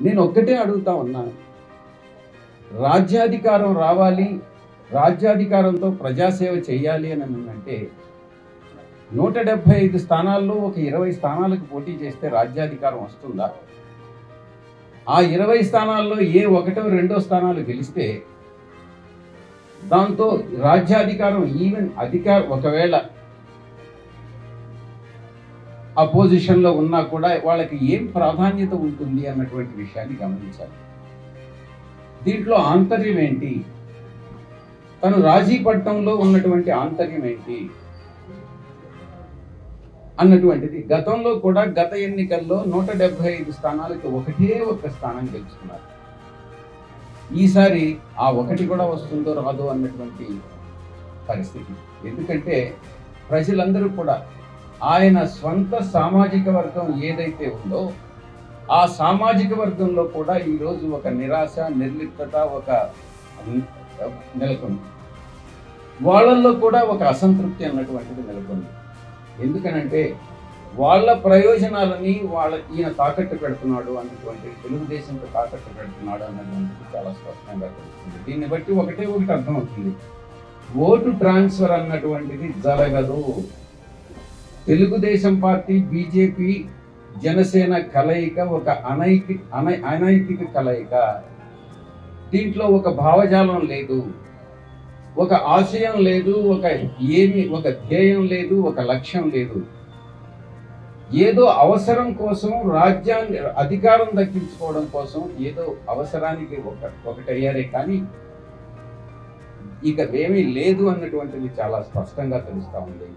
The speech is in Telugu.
నేను ఒక్కటే అడుగుతా ఉన్నాను రాజ్యాధికారం రావాలి రాజ్యాధికారంతో ప్రజాసేవ చేయాలి అని అంటే నూట డెబ్భై ఐదు స్థానాల్లో ఒక ఇరవై స్థానాలకు పోటీ చేస్తే రాజ్యాధికారం వస్తుందా? ఆ ఇరవై స్థానాల్లో ఏ ఒకటో రెండో స్థానాలు గెలిస్తే దాంతో రాజ్యాధికారం ఈవెన్ అధికార ఒకవేళ అపోజిషన్లో ఉన్నా కూడా వాళ్ళకి ఏం ప్రాధాన్యత ఉంటుంది అన్నటువంటి విషయాన్ని గమనించాలి. దీంట్లో ఆంతర్యం ఏంటి? తను రాజీపట్నంలో ఉన్నటువంటి ఆంతర్యం ఏంటి? అన్నటువంటిది. గతంలో కూడా గత ఎన్నికల్లో నూట డెబ్బై ఐదు స్థానాలకు ఒకటే ఒక స్థానం గెలుచుకున్నారు. ఈసారి ఆ ఒకటి కూడా వస్తుందో రాదో అన్నటువంటి పరిస్థితి. ఎందుకంటే ప్రజలందరూ కూడా ఆయన స్వంత సామాజిక వర్గం ఏదైతే ఉందో ఆ సామాజిక వర్గంలో కూడా ఈరోజు ఒక నిరాశ నిర్లిప్తత ఒక నెలకొంది. వాళ్ళల్లో కూడా ఒక అసంతృప్తి అన్నటువంటిది నెలకొంది. ఎందుకనంటే వాళ్ళ ప్రయోజనాలని వాళ్ళ ఈయన తాకట్టు పెడుతున్నాడు అన్నటువంటి తెలుగుదేశంతో తాకట్టు పెడుతున్నాడు అన్నటువంటిది చాలా స్పష్టంగా తెలుస్తుంది. దీన్ని బట్టి ఒకటే ఒకటి అర్థమవుతుంది. ఓటు ట్రాన్స్ఫర్ అన్నటువంటిది జరగదు. తెలుగుదేశం పార్టీ బీజేపీ జనసేన కలయిక ఒక అనైతి అనై అనైతిక కలయిక. దీంట్లో ఒక భావజాలం లేదు ఒక ఆశయం లేదు ఒక ఏమి ఒక ధ్యేయం లేదు ఒక లక్ష్యం లేదు. ఏదో అవసరం కోసం రాజ్యాంగ అధికారం దక్కించుకోవడం కోసం ఏదో అవసరానికి ఒక ఒకటయ్యారే కానీ ఇక ఏమీ లేదు అన్నటువంటిది చాలా స్పష్టంగా తెలుస్తూ ఉంది.